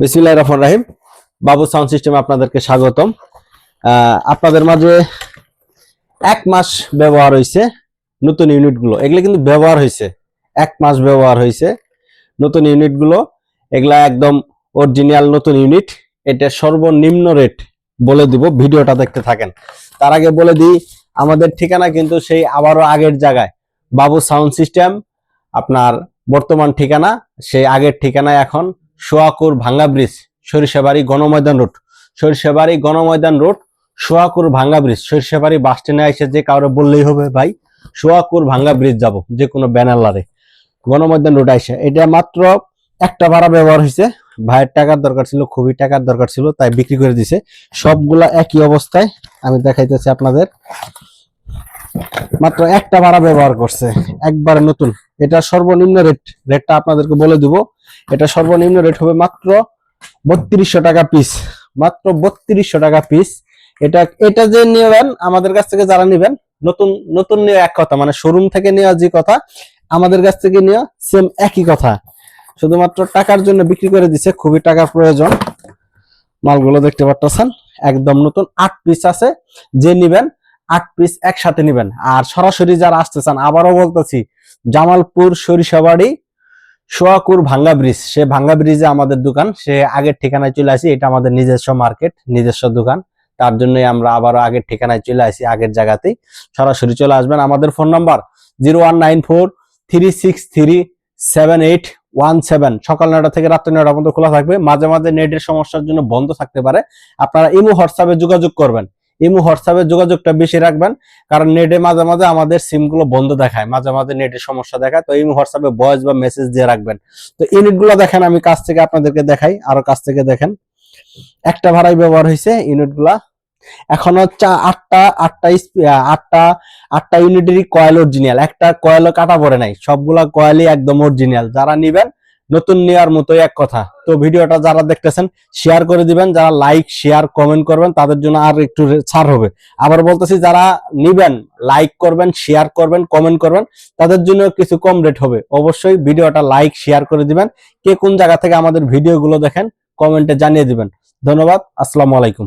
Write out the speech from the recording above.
বিসমিল্লাহির রহমানির রাহিম। বাবু সাউন্ড সিস্টেমে আপনাদেরকে স্বাগতম। আপনাদের মাঝে এক মাস ব্যবহার হয়েছে নতুন ইউনিটগুলো। এগুলো কিন্তু ব্যবহার হয়েছে এক মাস ব্যবহার হয়েছে নতুন ইউনিটগুলো। এগুলা একদম অরিজিনাল নতুন ইউনিট। এটা সর্বনিম্ন রেট বলে দিব, ভিডিওটা দেখতে থাকেন। তার আগে বলে দিই, আমাদের ঠিকানা কিন্তু সেই আবারও আগের জায়গায়। বাবু সাউন্ড সিস্টেম, আপনার বর্তমান ঠিকানা, সেই আগের ঠিকানায় এখন Soyakur Bhanga bridge, Sarishabari Ganamaydan road. Sarishabari Ganamaydan road, Soyakur Bhanga bridge. Sarishabari বাস স্ট্যান্ডে এসে যে কাউরে বললেই হবে, ভাই। সোয়াকুর ভাঙ্গা ব্রিজ যাব, যে কোনো ব্যানার গণময়দান রোড আইসে। এটা মাত্র একটা ভাড়া ব্যবহার হয়েছে ভাইয়ের টাকার দরকার ছিল, খুবই টাকার দরকার ছিল, তাই বিক্রি করে দিছে। সবগুলা একই অবস্থায় আমি দেখাইতেছি আপনাদের। মাত্র একটা ভাড়া ব্যবহার করছে। একবারে নতুন। এটা সর্বনিম্ন রেট রেটটা আপনাদেরকে বলে দিব। এটা সর্বনিম্ন রেট হবে মাত্র বত্রিশশো টাকা পিস মাত্র বত্রিশশো টাকা পিস এটা এটা যে নেবেন, আমাদের কাছ থেকে যারা নেবেন, নতুন নতুন নিয়ে এক কথা মানে শোরুম থেকে নেওয়া যে কথা, আমাদের কাছ থেকে নেওয়া সেম একই কথা। শুধুমাত্র টাকার জন্য বিক্রি করে দিছে, খুবই টাকার প্রয়োজন। মালগুলো দেখতে পারতেছেন, একদম নতুন আট পিস আছে। যে নিবেন আট পিস একসাথে নিবেন। আর সরাসরি যারা আসতে চান, আবারও বলতেছি, জামালপুর সরিষাবাড়ি, সোয়াকুর ভাঙ্গা ব্রিজ সে ভাঙ্গা ব্রিজে আমাদের দোকান, সে আগের ঠিকানায় চলে আসি, এটা আমাদের নিজস্ব মার্কেট নিজস্ব দোকান। তার জন্যই আমরা আবারও আগের ঠিকানায় চলে আসি, আগের জায়গাতেই। সরাসরি চলে আসবেন। আমাদের phone number zero one nine four three six three seven eight one seven সকাল নয়টা থেকে রাত্রি নয়টা পর্যন্ত খোলা থাকবে। মাঝে মাঝে নেটের সমস্যার জন্য বন্ধ থাকতে পারে। আপনারা ইমো হোয়াটসঅ্যাপে যোগাযোগ করবেন। ইমো হোয়াটসঅ্যাপে যোগাযোগটা বেশি রাখবেন, কারণ নেটে মাঝে মাঝে আমাদের সিমগুলো বন্ধ দেখায়, মাঝে মাঝে নেটের সমস্যা দেখায়, তো ইমো হোয়াটসঅ্যাপে ভয়েস বা মেসেজ দিয়ে রাখবেন। তো ইউনিটগুলো দেখেন, আমি কাছ থেকে আপনাদেরকে দেখাই, আরও কাছ থেকে দেখেন। একটা ভাড়াই ব্যবহার হয়েছে ইউনিটগুলা। এখন আটটা আটটা আটটা আটটা ইউনিটেরই কয়েল অরিজিনাল একটা কয়েলও কাটা পড়ে নাই, সবগুলা কয়েলই একদম অরিজিনাল যারা নিবেন নতুন নেওয়ার মতো এক কথা। তো ভিডিওটা যারা দেখতেছেন শেয়ার করে দিবেন, যারা লাইক শেয়ার কমেন্ট করবেন, তাদের জন্য আর একটু ছাড় হবে। আবার বলতেছি, যারা নিবেন লাইক করবেন শেয়ার করবেন কমেন্ট করবেন, তাদের জন্য কিছু কম রেট হবে। অবশ্যই ভিডিওটা লাইক শেয়ার করে দিবেন। কে কোন জায়গা থেকে আমাদের ভিডিওগুলো দেখেন কমেন্টে জানিয়ে দিবেন। ধন্যবাদ, আসসালামু আলাইকুম।